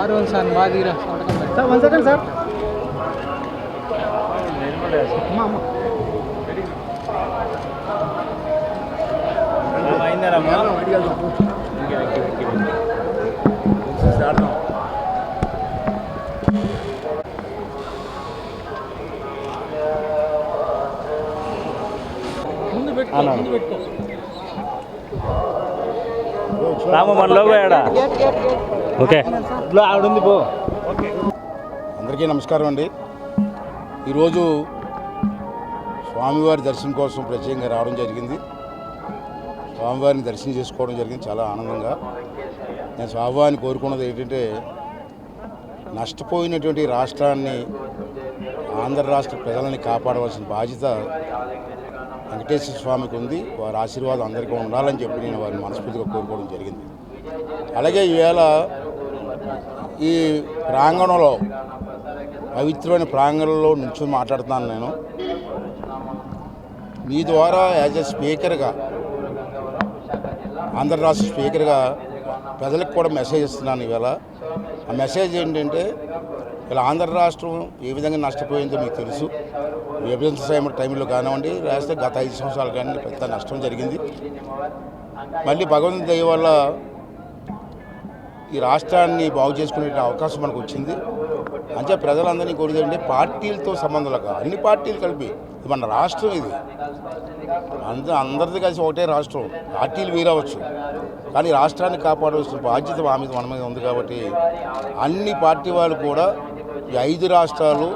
ఆరు sir మాదిరా sir one second sir అమ్మా అమ్మ ముందు పెట్టుకో ముందు పెట్టుకో రాము మన లోగో ఏడా ఓకే. ఆవిడ ఉంది పో. అందరికీ నమస్కారం అండి. ఈరోజు స్వామివారి దర్శనం కోసం ప్రత్యేకంగా రావడం జరిగింది. స్వామివారిని దర్శనం చేసుకోవడం జరిగింది చాలా ఆనందంగా. నేను స్వామివారిని కోరుకున్నది ఏంటంటే నష్టపోయినటువంటి రాష్ట్రాన్ని ఆంధ్ర రాష్ట్ర ప్రజలని కాపాడవలసిన బాధ్యత వెంకటేశ్వర స్వామికి ఉంది. వారి ఆశీర్వాదం అందరికీ ఉండాలని చెప్పి నేను వారిని మనస్ఫూర్తిగా కోరుకోవడం జరిగింది. అలాగే ఈవేళ ఈ ప్రాంగణంలో పవిత్రమైన ప్రాంగణంలో నుంచి మాట్లాడుతున్నాను నేను. మీ ద్వారా యాజ్ ఎ స్పీకర్గా ఆంధ్ర రాష్ట్ర స్పీకర్గా ప్రజలకు కూడా మెసేజ్ ఇస్తున్నాను ఇవాళ. ఆ మెసేజ్ ఏంటంటే ఇలా ఆంధ్ర రాష్ట్రం ఏ విధంగా నష్టపోయిందో మీకు తెలుసు. విభజన సమయం టైంలో కానివ్వండి రాస్తే గత ఐదు సంవత్సరాలు కానీ పెద్ద నష్టం జరిగింది. మళ్ళీ భగవంతుని దయ వల్ల ఈ రాష్ట్రాన్ని బాగు చేసుకునే అవకాశం మనకు వచ్చింది. అంటే ప్రజలందరినీ కోరేదంటే పార్టీలతో సంబంధం లేక అన్ని పార్టీలు కలిపి మన రాష్ట్రం ఇది. అంద అందరిది కలిసి ఒకటే రాష్ట్రం. పార్టీలు వీరవచ్చు కానీ రాష్ట్రాన్ని కాపాడవలసిన బాధ్యత మా మీద మన మీద ఉంది కాబట్టి అన్ని పార్టీ వాళ్ళు కూడా ఈ ఐదు రాష్ట్రాలు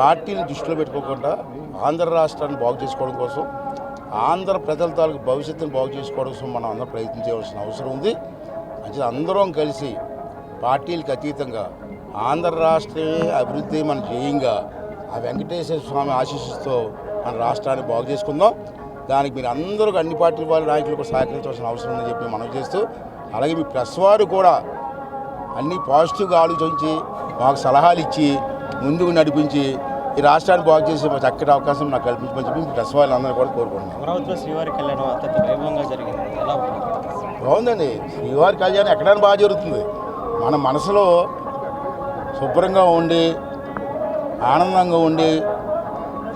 పార్టీని దృష్టిలో పెట్టుకోకుండా ఆంధ్ర రాష్ట్రాన్ని బాగు చేసుకోవడం కోసం ఆంధ్ర ప్రజల తాలూకు భవిష్యత్తును బాగు చేసుకోవడం కోసం మనం అందరం ప్రయత్నించవలసిన అవసరం ఉంది. అంటే అందరం కలిసి పార్టీలకు అతీతంగా ఆంధ్ర రాష్ట్రమే అభివృద్ధి మన ధ్యేయంగా ఆ వెంకటేశ్వర స్వామి ఆశీస్సుతో మన రాష్ట్రాన్ని బాగు చేసుకుందాం. దానికి మీరు అందరూ అన్ని పార్టీల వాళ్ళ నాయకులకు సహకరించవలసిన అవసరం ఉందని చెప్పి మనం చేస్తూ అలాగే మీ ప్రెస్ వారు కూడా అన్ని పాజిటివ్గా ఆలోచించి మాకు సలహాలు ఇచ్చి ముందుకు నడిపించి ఈ రాష్ట్రాన్ని బాగు చేసే చక్కటి అవకాశం నాకు కల్పించమని చెప్పి మీ ప్రెస్ వాళ్ళందరూ కూడా కోరుకుంటున్నాను అమరావతిలో శ్రీవారి కళ్యాణం అత్యంత వైభవంగా జరిగింది. ఎలా బాగుందండి. శ్రీవారి కళ్యాణం ఎక్కడైనా బాగా జరుగుతుంది? మన మనసులో శుభ్రంగా ఉండి ఆనందంగా ఉండి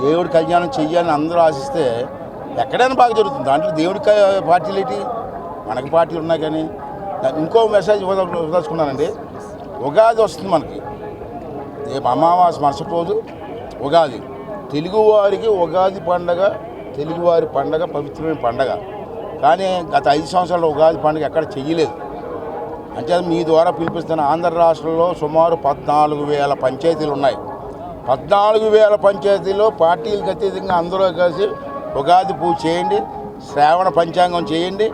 దేవుడి కళ్యాణం చెయ్యాలని అందరూ ఆశిస్తే ఎక్కడైనా బాగా జరుగుతుంది. దాంట్లో దేవుడి పార్టీలు ఏంటి? మనకి పార్టీలు ఉన్నాయి కానీ ఇంకో మెసేజ్ దాచుకున్నానండి ఉగాది వస్తుంది మనకి. రేపు అమావాస్య మరుసటి రోజు ఉగాది. తెలుగువారికి ఉగాది పండగ తెలుగువారి పండగ పవిత్రమైన పండగ. కానీ గత ఐదు సంవత్సరాల ఉగాది పండుగ ఎక్కడ చెయ్యలేదు. అంటే మీ ద్వారా పిలిపిస్తున్న ఆంధ్ర రాష్ట్రంలో సుమారు పద్నాలుగు వేల పంచాయతీలు ఉన్నాయి. పద్నాలుగు వేల పంచాయతీలో పార్టీలకు అతీతంగా అందరూ కలిసి ఉగాది పూజ చేయండి శ్రావణ పంచాంగం చేయండి.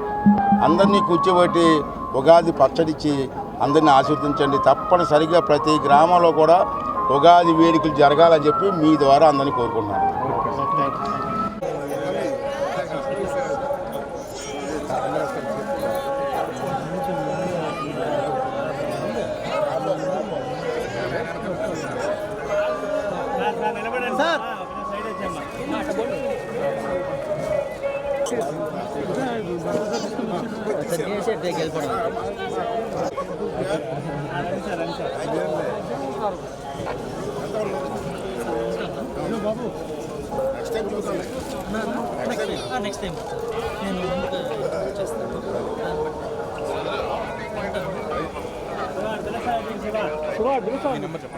అందరినీ కూర్చోబెట్టి ఉగాది పచ్చడిచ్చి అందరినీ ఆశీర్వదించండి. తప్పనిసరిగా ప్రతి గ్రామంలో కూడా ఉగాది వేడుకలు జరగాలని చెప్పి మీ ద్వారా అందరినీ కోరుకుంటున్నాను. సార్. నెక్స్ట్ టైం నేను ముందుకు చేస్తాను శివ, దిగు సార్.